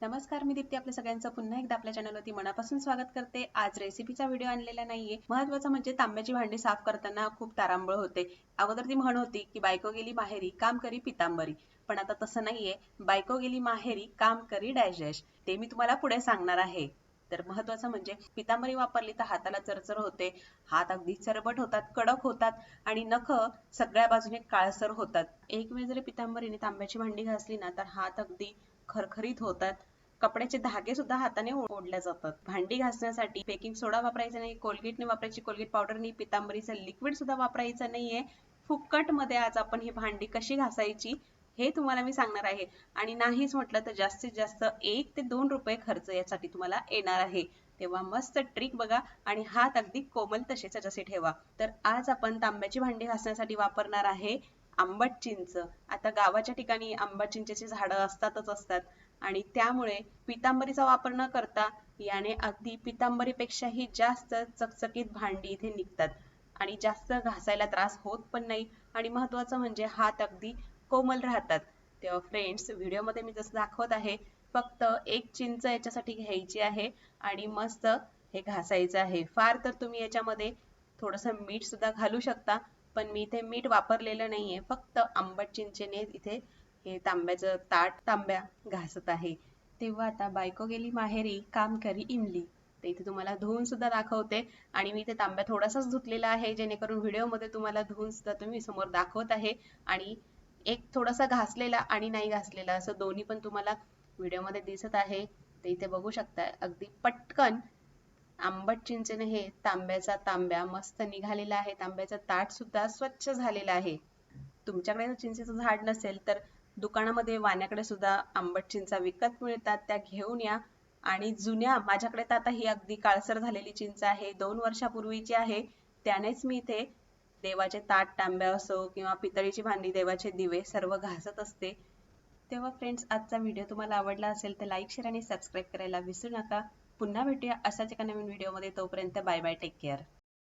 नमस्कार मी दीप्ती. आपल्या सगळ्यांचं पुन्हा एकदा आपल्या चॅनलवरती मनापासून स्वागत करते. आज रेसिपीचा व्हिडिओ आणलेला नाहीये. महत्वाचं म्हणजे तांब्याची भांडी साफ करताना खूप तारांबळ होते. अगोदर ती म्हण होती की बायको गेली माहेरी काम करी पितांबरी. पण आता तसं नाहीये. बायको गेली माहेरी काम करी डायजेस्ट ते मी तुम्हाला पुढे सांगणार आहे. तर महत्वाचं म्हणजे पितांबरी वापरली तर हाताला चरचर होते हात अगदी चरबट होतात कडक होतात आणि नख सगळ्या बाजूने काळसर होतात. एक वेळ जरी पितांबरीने तांब्याची भांडी घासली ना तर हात अगदी खरखरीत होतात. कपड्याचे धागे सुद्धा हाताने ओढल्या जातात. भांडी घासण्यासाठी बेकिंग सोडा वापरायचा नाही कोलगेटने वापरायची कोलगेट पावडरनी पितांबरीचं लिक्विड सुद्धा वापरायचं नाहीये. फुकटमध्ये आज आपण ही भांडी कशी घासायची हे तुम्हाला मी सांगणार आहे. आणि नाहीच म्हटलं तर जास्तीत जास्त एक ते दोन रुपये खर्च यासाठी तुम्हाला येणार आहे. तेव्हा मस्त ट्रिक बघा आणि हात अगदी कोमल तसेच जसे ठेवा. तर आज आपण तांब्याची भांडी घासण्यासाठी वापरणार आहे आंबट चिंच. आता गावाच्या ठिकाणी आंबट चिंचेची झाडं असतातच असतात. आणि त्यामुळे पितांबरीचा वापर न करता याने अगदी पितांबरीपेक्षाही जास्त चकचकीत भांडी इथे निघतात. आणि जास्त घासायला त्रास होत पण नाही. आणि महत्वाचं म्हणजे हात अगदी कोमल राहतात. तेव्हा फ्रेंड्स व्हिडिओमध्ये मी जसं दाखवत आहे फक्त एक चिंच याच्यासाठी घ्यायची आहे आणि मस्त हे घासायचं आहे. फार तर तुम्ही याच्यामध्ये थोडस मीठ सुद्धा घालू शकता पण मी इथे मीठ वापरलेलं नाहीये. फक्त आंबट चिंचेने इथे हे तांब्याचं ताट तांब्या घासत आहे. तेव्हा आता बायको गेली माहेरी काम करी इमली. ते इथे तुम्हाला धुवून सुद्धा दाखवते आणि मी इथे तांब्या थोडासाच धुतलेला आहे जेणेकरून व्हिडिओमध्ये तुम्हाला धुवून सुद्धा तुम्ही समोर दाखवत आहे आणि एक थोडासा घासलेला आणि नाही घासलेला असं दोन्ही पण तुम्हाला व्हिडिओमध्ये दिसत आहे. ते इथे बघू शकता अगदी पटकन आंबट चिंचेने हे तांब्याचा तांब्या मस्त निघालेला आहे. तांब्याचा ताट सुद्धा स्वच्छ झालेला आहे. तुमच्याकडे चिंचेचं झाड नसेल तर दुकानामध्ये वाण्याकडे सुद्धा आंबट चिंचा विकत मिळतात त्या घेऊन या. आणि जुन्या माझ्याकडे तर आता ही अगदी काळसर झालेली चिंच आहे दोन वर्षापूर्वीची आहे. त्यानेच मी इथे देवाचे ताट तांब्या असो किंवा पितळीची भांडी देवाचे दिवे सर्व घासत असते. तेव्हा फ्रेंड्स आजचा व्हिडिओ तुम्हाला आवडला असेल तर लाईक शेअर आणि सबस्क्राईब करायला विसरू नका. पुन्हा भेटूया असाच एका नवीन व्हिडिओमध्ये तोपर्यंत बाय बाय टेक केअर